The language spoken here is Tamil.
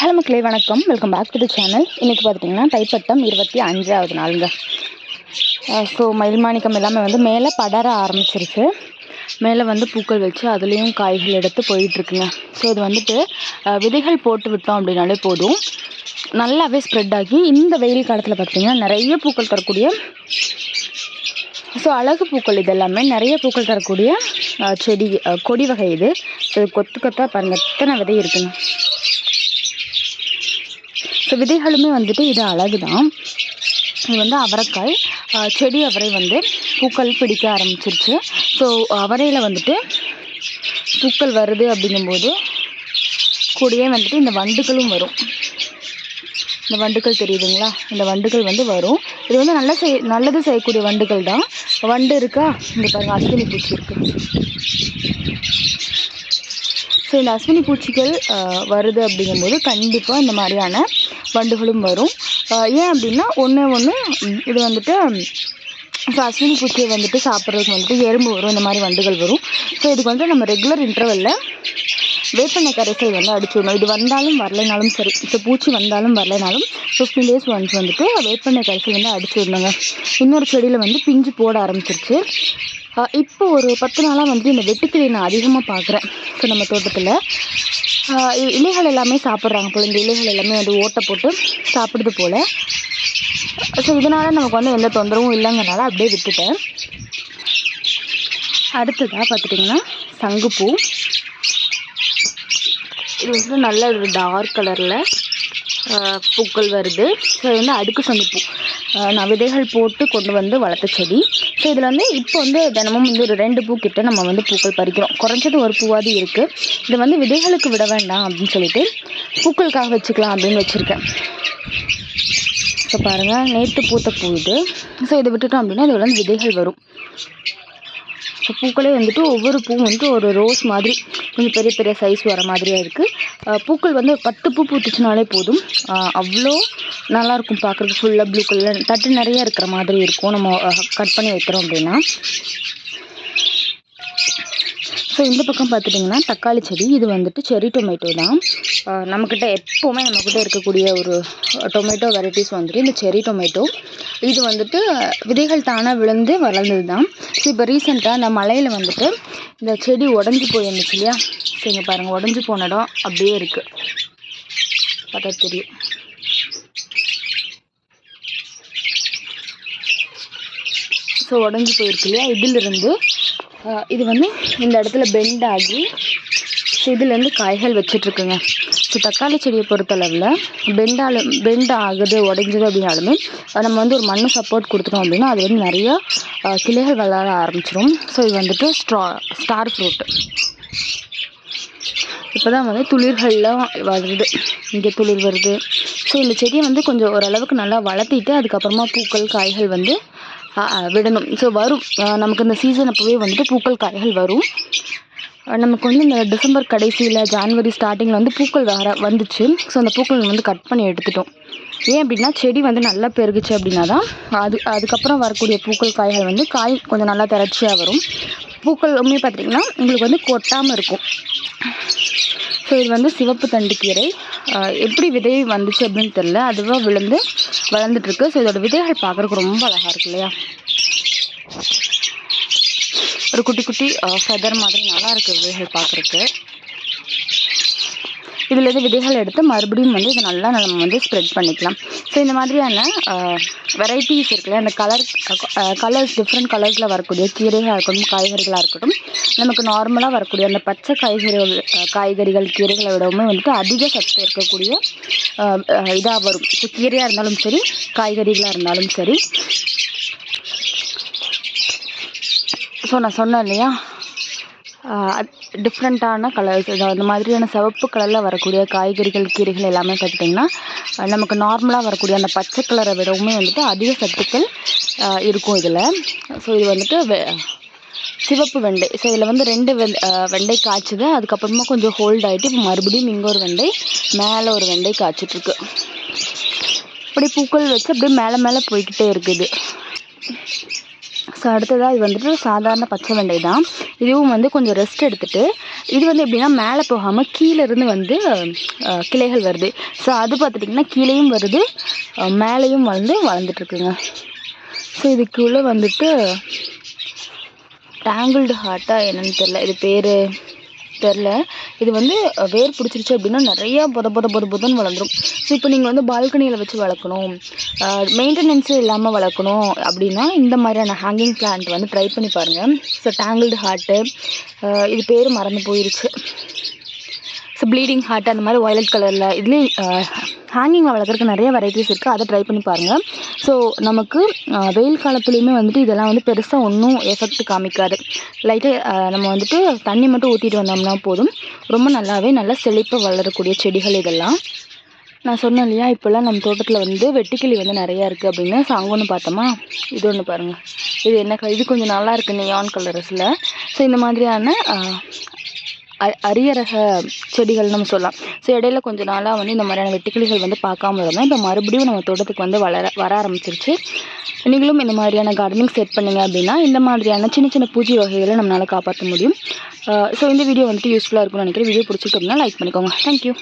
ஹலோ மக்களே வணக்கம். Welcome back to the channel இன்றைக்கி பார்த்துட்டிங்கன்னா தைப்பட்டம் இருபத்தி அஞ்சாவது நாளுங்க. ஸோ மயில் மாணிக்கம் எல்லாமே வந்து மேலே படர ஆரம்பிச்சிருச்சு. மேலே வந்து பூக்கள் வச்சு அதுலேயும் காய்கள் எடுத்து போயிட்டுருக்குங்க. ஸோ இது வந்துட்டு விதைகள் போட்டு விட்டோம் அப்படின்னாலே போதும். நல்லாவே ஸ்ப்ரெட் ஆகி இந்த வெயில் காலத்தில் பார்த்திங்கன்னா நிறைய பூக்கள் தரக்கூடிய ஸோ அழகு பூக்கள் இது எல்லாமே நிறைய பூக்கள் தரக்கூடிய செடி கொடி வகை இது. ஸோ கொத்து கொத்தாக பாருங்கள் எத்தனை விதை இருக்குங்க. ஸோ விதைகளுமே வந்துட்டு இது அழகு தான் இது வந்து அவரைக்காய் செடி அவரை வந்து பூக்கள் பிடிக்க ஆரம்பிச்சிருச்சு. ஸோ அவரையில் வந்துட்டு பூக்கள் வருது அப்படிங்கும்போது கூடயே வந்துட்டு இந்த வண்டுகளும் வரும். இந்த வண்டுகள் தெரியுதுங்களா? இந்த வண்டுகள் வந்து வரும். இது வந்து நல்ல செய் நல்லது செய்யக்கூடிய வண்டுகள் தான் வண்டு இருக்கா? இந்த பாருங்கள் அஸ்வினி பூச்சி இருக்குது ஸோ இந்த அஸ்வினி பூச்சிகள் வருது அப்படிங்கும்போது கண்டிப்பாக இந்த மாதிரியான வண்டுகளும் வரும். ஏன் அப்படின்னா ஒன்று ஒன்று இது வந்துட்டு ஸோ அஸ்வினி பூச்சியை வந்துட்டு சாப்பிட்றதுக்கு வந்துட்டு எறும்பு வரும் இந்த மாதிரி வண்டுகள் வரும். ஸோ இதுக்கு வந்து நம்ம ரெகுலர் இன்டர்வலில் வேப்பெண்ணெய் கரைசல் வந்து அடிச்சுடணும் இது வந்தாலும் வரலைனாலும் சரி இப்போ பூச்சி வந்தாலும் வரலைனாலும் ஃபிஃப்டீன் டேஸ் ஒன்ஸ் வந்துட்டு வேப்பெண்ணெய் கரைசல் வந்து அடிச்சு விடணுங்க. இன்னொரு செடியில் வந்து பிஞ்சு போட ஆரம்பிச்சிருச்சு. இப்போ ஒரு பத்து நாளாக வந்து இந்த வெட்டுக்கிளி நான் அதிகமாக பார்க்குறேன் ஸோ நம்ம தோட்டத்தில். இலைகள் எல்லாமே சாப்பிட்றாங்க போல. இந்த இலைகள் எல்லாமே வந்து ஓட்டை போட்டு சாப்பிடுது போல். ஸோ இதனால் நமக்கு வந்து எந்த தொந்தரவும் இல்லைங்கிறனால அப்படியே விட்டுட்டேன். அடுத்ததாக பார்த்துட்டிங்கன்னா சங்குப்பூ. இது வந்து நல்ல ஒரு டார்க் கலரில் பூக்கள் வருது. ஸோ இது வந்து அடுக்கு சங்குப்பூ. நான் விதைகள் போட்டு கொண்டு வந்து வளர்த்த செடி. ஸோ இதில் வந்து இப்போ வந்து தினமும் வந்து ஒரு ரெண்டு பூ கிட்ட நம்ம வந்து பூக்கள் பறிக்கிறோம். குறைஞ்சது ஒரு பூவாது இருக்குது இதை வந்து விதைகளுக்கு விட வேண்டாம் அப்படின்னு சொல்லிட்டு பூக்களுக்காக வச்சுக்கலாம் அப்படின்னு வச்சுருக்கேன். ஸோ பாருங்கள் நேற்று பூத்த பூ இது. ஸோ இதை விட்டுட்டோம் அப்படின்னா இதில் வந்து விதைகள் வரும். ஸோ பூக்களே வந்துட்டு ஒவ்வொரு பூவும் வந்துட்டு ஒரு ரோஸ் மாதிரி கொஞ்சம் பெரிய பெரிய சைஸ் வர மாதிரியாக இருக்குது பூக்கள் வந்து பத்து பூ பூத்துச்சுனாலே போதும். அவ்வளோ நல்லாயிருக்கும் பார்க்குறதுக்கு ஃபுல்லாக ப்ளூ கலர் தட்டு நிறைய இருக்கிற மாதிரி இருக்கும். நம்ம கட் பண்ணி வைக்கிறோம் அப்படின்னா. ஸோ இந்த பக்கம் பார்த்துட்டிங்கன்னா தக்காளி செடி. இது வந்துட்டு செரி டொமேட்டோ தான். நம்மக்கிட்ட எப்போவுமே நம்மக்கிட்ட இருக்கக்கூடிய ஒரு டொமேட்டோ வெரைட்டிஸ் வந்துட்டு இந்த செரி டொமேட்டோ இது வந்துட்டு விதைகள் தானாக விழுந்து வளர்ந்தது தான். ஸோ இப்போ ரீசெண்டாக அந்த மலையில் வந்துட்டு இந்த செடி உடஞ்சி போயிருந்துச்சு இல்லையா? சரிங்க பாருங்கள் உடஞ்சி போன இடம் அப்படியே இருக்குது பார்த்தா தெரியும். ஸோ உடஞ்சி போயிருக்கு இல்லையா? இதிலிருந்து இது வந்து இந்த இடத்துல பெண்ட் ஆகி ஸோ இதுலேருந்து காய்கள் வச்சிட்ருக்குங்க. ஸோ தக்காளி செடியை பொறுத்தளவில் பெண்டால பெண்ட் ஆகுது உடைஞ்சது அப்படின்னாலுமே நம்ம வந்து ஒரு மண் சப்போர்ட் கொடுத்துட்டோம் அப்படின்னா அது வந்து நிறையா கிளைகள் வளர ஆரம்பிச்சிடும் ஸோ இது வந்துட்டு ஸ்ட்ரா ஸ்டார் ஃப்ரூட் இப்போ தான் வந்து துளிர்கள்லாம் வருது. இங்கே துளிர் வருது. ஸோ இந்த செடியை வந்து கொஞ்சம் ஓரளவுக்கு நல்லா வளர்த்திட்டு அதுக்கப்புறமா பூக்கள் காய்கள் வந்து விடணும். ஸோ வரும். நமக்கு இந்த சீசன் அப்போவே வந்துட்டு பூக்கள் காய்கள் வரும். நமக்கு வந்து இந்த டிசம்பர் கடைசியில் ஜான்வரி ஸ்டார்டிங்கில் வந்து பூக்கள் வர வந்துச்சு. ஸோ அந்த பூக்கள் வந்து கட் பண்ணி எடுத்துட்டோம். ஏன் அப்படின்னா செடி வந்து நல்லா பெருகுச்சு அப்படின்னா தான் அது அதுக்கப்புறம் வரக்கூடிய பூக்கள் காய்கள் வந்து காய் கொஞ்சம் நல்லா திரட்சியாக வரும். பூக்களுமே பார்த்திங்கன்னா உங்களுக்கு வந்து கொட்டாமல் இருக்கும். ஸோ இது வந்து சிவப்பு தண்டுக்கீரை கீரை. எப்படி விதை வந்துச்சு அப்படின்னு தெரில அதுவாக விழுந்து வளர்ந்துட்டுருக்கு. ஸோ இதோட விதைகள் பார்க்குறதுக்கு ரொம்ப அழகாக இருக்கு இல்லையா? ஒரு குட்டி குட்டி ஃபெதர் மாதிரி நல்லாயிருக்கு விதைகள் பார்க்குறக்கு இதுலேருந்து விதைகள் எடுத்து மறுபடியும் வந்து இதை நல்லா நம்ம வந்து ஸ்ப்ரெட் பண்ணிக்கலாம். ஸோ இந்த மாதிரியான வெரைட்டிஸ் இருக்குல்ல அந்த கலர் கலர்ஸ் டிஃப்ரெண்ட் கலர்ஸில் வரக்கூடிய கீரைகளாக இருக்கட்டும் காய்கறிகளாக இருக்கட்டும் நமக்கு நார்மலாக வரக்கூடிய அந்த பச்சை காய்கறிகள் காய்கறிகள் கீரைகளை விடவுமே வந்துட்டு அதிக சத்து இருக்கக்கூடிய இதாக வரும். ஸோ கீரையாக இருந்தாலும் சரி காய்கறிகளாக இருந்தாலும் சரி. ஸோ நான் சொன்னேன் இல்லையா? டிஃப்ரெண்ட்டான கலர்ஸ் அந்த மாதிரியான சிவப்பு கலரில் வரக்கூடிய காய்கறிகள் கீரைகள் எல்லாமே பார்த்துட்டிங்கன்னா நமக்கு நார்மலாக வரக்கூடிய அந்த பச்சை கலரை விடவுமே வந்துட்டு அதிக சத்துக்கள் இருக்கும் இதில். ஸோ இது வந்துட்டு வெ- சிவப்பு வெண்டை. ஸோ இதில் வந்து ரெண்டு வெண் வெண்டை காய்ச்சுது. அதுக்கப்புறமா கொஞ்சம் ஹோல்ட் ஆகிட்டு இப்போ மறுபடியும் இங்கே ஒரு வெண்டை மேலே ஒரு வெண்டை காய்ச்சிட்ருக்கு. அப்படியே பூக்கள் வச்சு அப்படியே மேலே மேலே போய்கிட்டே இருக்குது ஸோ அடுத்ததாக இது வந்துட்டு சாதாரண பச்சை வெண்டை தான். இதுவும் வந்து கொஞ்சம் ரெஸ்ட் எடுத்துட்டு இது வந்து எப்படின்னா மேலே போகாமல் கீழேருந்து வந்து கிளைகள் வருது. ஸோ அது பார்த்துட்டிங்கன்னா கீழேயும் வருது மேலேயும் வந்து வளர்ந்துட்டுருக்குங்க. ஸோ இதுக்குள்ளே வந்துட்டு டேங்கிள்டு ஹார்ட்டாக என்னென்னு தெரில இது பேர் தெரில இது வந்து வேர் பிடிச்சிருச்சு அப்படின்னா நிறையா பொத புத பொத புதன்னு வளர்ந்துடும் ஸோ இப்போ நீங்கள் வந்து பால்கனியில் வச்சு வளர்க்கணும் மெயின்டெனன்ஸு இல்லாமல் வளர்க்கணும் அப்படின்னா இந்த மாதிரியான ஹேங்கிங் பிளான்ட் வந்து ட்ரை பண்ணி பாருங்கள் ஸோ டேங்கிள்டு ஹார்ட்டு இது பேர் மறந்து போயிருச்சு. ஸோ ப்ளீடிங் ஹார்ட் அந்த மாதிரி வயலட் கலரில் இதுலேயும் ஹேங்கிங்கில் வளர்க்குறதுக்கு நிறைய வெரைட்டிஸ் இருக்குது அதை ட்ரை பண்ணி பாருங்கள் ஸோ நமக்கு வெயில் காலத்துலேயுமே வந்துட்டு இதெல்லாம் வந்து பெருசாக ஒன்றும் எஃபெக்ட் காமிக்காது. லைட்டாக நம்ம வந்துட்டு தண்ணி மட்டும் ஊற்றிட்டு வந்தோம்னா போதும். ரொம்ப நல்லாவே நல்லா செழிப்பாக வளரக்கூடிய செடிகள் இதெல்லாம். நான் சொன்னேன் இல்லையா இப்போல்லாம் நம்ம தோட்டத்தில் வந்து வெட்டுக்கிளி வந்து நிறையா இருக்குது அப்படின்னு. ஸோ அங்கே ஒன்று பார்த்தோமா? இது ஒன்று பாருங்கள் இது என்ன இது கொஞ்சம் நல்லா இருக்குது நியான் கலர்ஸில் ஸோ இந்த மாதிரியான அரிய ரக செடிகள் நம்ம சொல்லலாம். ஸோ இடையில கொஞ்ச நாளாக வந்து இந்த மாதிரியான வெட்டுக்கிளிகள் வந்து பார்க்காம இருந்தோம். இப்போ மறுபடியும் நம்ம தோட்டத்துக்கு வந்து வளர வர ஆரம்பிச்சிருச்சு. நீங்களும் இந்த மாதிரியான கார்டனிங் செட் பண்ணீங்க அப்படின்னா இந்த மாதிரியான சின்ன சின்ன பூச்சி வகைகளை நம்மளால் காப்பாற்ற முடியும். ஸோ இந்த வீடியோ வந்துட்டு யூஸ்ஃபுல்லாக இருக்கும்னு நினைக்கிறேன். வீடியோ பிடிச்சிருக்கு அப்படின்னா லைக் பண்ணிக்கோங்க தேங்க்யூ